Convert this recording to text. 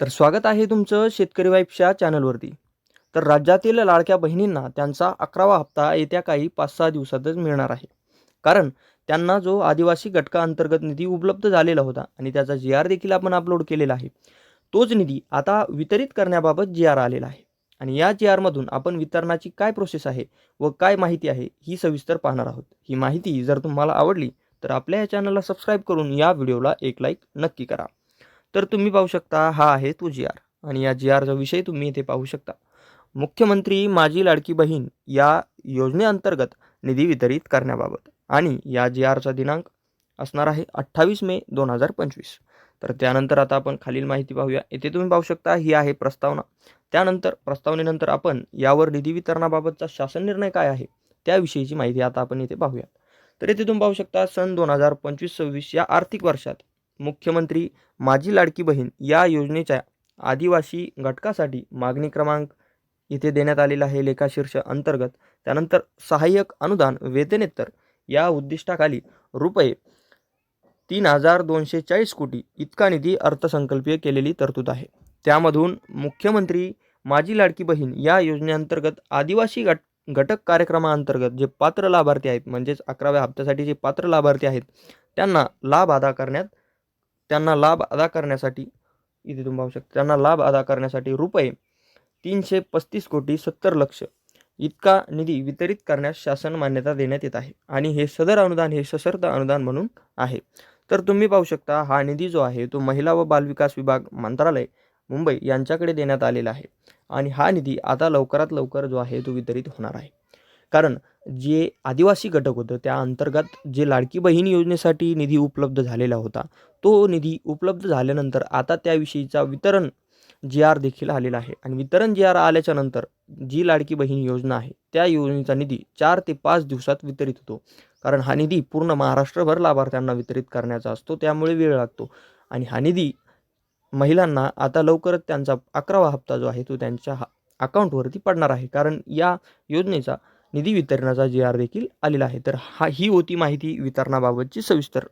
तर स्वागत आहे तुमचं शेतकरी वाईफच्या चॅनलवरती. तर राज्यातील लाडक्या बहिणींना त्यांचा अकरावा हप्ता येत्या काही पाच सहा दिवसातच मिळणार आहे. कारण त्यांना जो आदिवासी घटका अंतर्गत निधी उपलब्ध झालेला होता आणि त्याचा जी आर देखील आपण अपलोड केलेला आहे तोच निधी आता वितरित करण्याबाबत जी आर आलेला आहे. आणि या जी आरमधून आपण वितरणाची काय प्रोसेस आहे व काय माहिती आहे ही सविस्तर पाहणार आहोत. ही माहिती जर तुम्हाला आवडली तर आपल्या या चॅनलला सबस्क्राईब करून या व्हिडिओला एक लाईक नक्की करा. तर तुम्ही पाहू शकता हा आहे तो जी आर आणि या जी आरचा विषय तुम्ही इथे पाहू शकता. मुख्यमंत्री माझी लाडकी बहीण या योजनेअंतर्गत निधी वितरित करण्याबाबत. आणि या जी आरचा दिनांक असणार आहे अठ्ठावीस मे दोन हजार पंचवीस. तर त्यानंतर आता आपण खालील माहिती पाहूया. येथे तुम्ही पाहू शकता ही आहे प्रस्तावना. त्यानंतर प्रस्तावनेनंतर आपण यावर निधी वितरणाबाबतचा शासन निर्णय काय आहे त्याविषयीची माहिती आता आपण इथे पाहूया तर येथे तुम्ही पाहू शकता सन दोन हजार पंचवीस सव्वीस या आर्थिक वर्षात मुख्यमंत्री माझी लाडकी बहीण या योजनेच्या आदिवासी घटकासाठी मागणी क्रमांक इथे देण्यात आलेला आहे लेखाशीर्ष अंतर्गत. त्यानंतर सहाय्यक अनुदान वेतनेतर या उद्दिष्टाखाली रुपये तीन हजार दोनशे चाळीस कोटी इतका निधी अर्थसंकल्पीय केलेली तरतूद आहे. त्यामधून मुख्यमंत्री माझी लाडकी बहीण या योजनेअंतर्गत आदिवासी घट घटक कार्यक्रमाअंतर्गत जे पात्र लाभार्थी आहेत म्हणजेच अकराव्या हप्त्यासाठी जे पात्र लाभार्थी आहेत त्यांना लाभ अदा करण्यात त्यांना लाभ अदा करण्यासाठी इथे तुम्ही पाहू शकता त्यांना लाभ अदा करण्यासाठी रुपये तीनशे पस्तीस कोटी सत्तर लक्ष इतका निधी वितरित करण्यास शासन मान्यता देण्यात येत आहे. आणि हे सदर अनुदान हे सशर्त अनुदान म्हणून आहे. तर तुम्ही पाहू शकता हा निधी जो आहे तो महिला व बालविकास विभाग मंत्रालय मुंबई यांच्याकडे देण्यात आलेला आहे. आणि हा निधी आता लवकरात लवकर जो आहे तो वितरित होणार आहे. कारण जे आदिवासी घटक होतं त्या अंतर्गत जे लाडकी बहीण योजनेसाठी निधी उपलब्ध झालेला होता तो निधी उपलब्ध झाल्यानंतर आता त्याविषयीचा वितरण जी आर देखील आलेला आहे. आणि वितरण जी आर आल्याच्यानंतर जी लाडकी बहीण योजना आहे त्या योजनेचा निधी चार ते पाच दिवसात वितरित होतो. कारण हा निधी पूर्ण महाराष्ट्रभर लाभार्थ्यांना वितरित करण्याचा असतो त्यामुळे वेळ लागतो. आणि हा निधी महिलांना आता लवकरच त्यांचा अकरावा हप्ता जो आहे तो त्यांच्या हा अकाउंटवरती पडणार आहे. कारण या योजनेचा निधी वितरणाचा जी आर देखील आलेला आहे. तर हा ही होती माहिती वितरणाबाबतची सविस्तर